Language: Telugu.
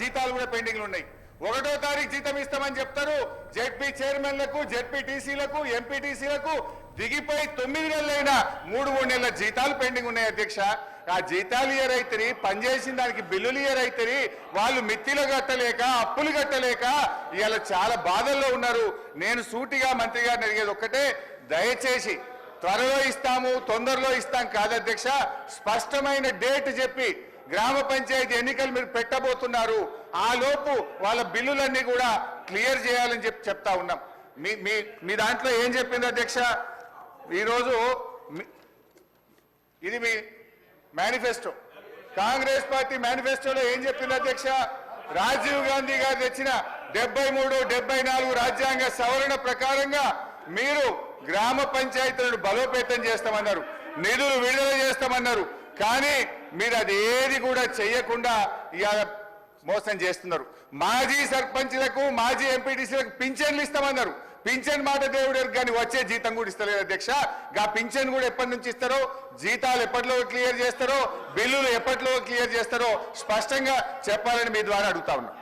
జీతాలు కూడా పెండింగ్లు ఉన్నాయి. ఒకటో తారీఖు జీతం ఇస్తామని చెప్తారు. జెడ్పీ చైర్మన్లకు జెడ్పీ టీసీలకు ఎంపీటీసీలకు దిగిపోయి తొమ్మిది నెలలైనా మూడు మూడు నెలల జీతాలు పెండింగ్ ఉన్నాయి అధ్యక్ష. ఆ జీతాలు ఇయర్ అయితేరి పనిచేసిన దానికి బిల్లులు ఇయర్ అయితేరి వాళ్ళు మిత్తిలు కట్టలేక అప్పులు కట్టలేక ఇవాళ చాలా బాధల్లో ఉన్నారు. నేను సూటిగా మంత్రి గారిని అడిగేది ఒక్కటే దయచేసి త్వరలో ఇస్తాము తొందరలో ఇస్తాం కాదు అధ్యక్ష. స్పష్టమైన డేట్ చెప్పి గ్రామ పంచాయతీ ఎన్నికలు మీరు పెట్టబోతున్నారు. ఆ లోపు వాళ్ళ బిల్లులన్నీ కూడా క్లియర్ చేయాలని చెప్పి చెప్తా ఉన్నాం. మీ మీ మీ దాంట్లో ఏం చెప్పింది అధ్యక్ష? ఈరోజు ఇది మీ మేనిఫెస్టో. కాంగ్రెస్ పార్టీ మేనిఫెస్టోలో ఏం చెప్పింది అధ్యక్ష? రాజీవ్ గాంధీ గారు తెచ్చిన డెబ్బై మూడు డెబ్బై నాలుగు రాజ్యాంగ సవరణ ప్రకారంగా మీరు గ్రామ పంచాయతీలను బలోపేతం చేస్తామన్నారు. నిధులు విడుదల చేస్తామన్నారు. కానీ మీరు అది ఏది కూడా చేయకుండా ఇవాళ మోసం చేస్తున్నారు. మాజీ సర్పంచ్లకు మాజీ ఎంపీటీసీలకు పింఛన్లు ఇస్తామన్నారు. పింఛన్ మాట దేవుడు కానీ వచ్చే జీతం కూడా ఇస్తలేదు అధ్యక్ష. గా పింఛన్ కూడా ఎప్పటి నుంచి ఇస్తారో జీతాలు ఎప్పటిలో క్లియర్ చేస్తారో బిల్లులు ఎప్పటిలో క్లియర్ చేస్తారో స్పష్టంగా చెప్పాలని మీ ద్వారా అడుగుతా ఉన్నా.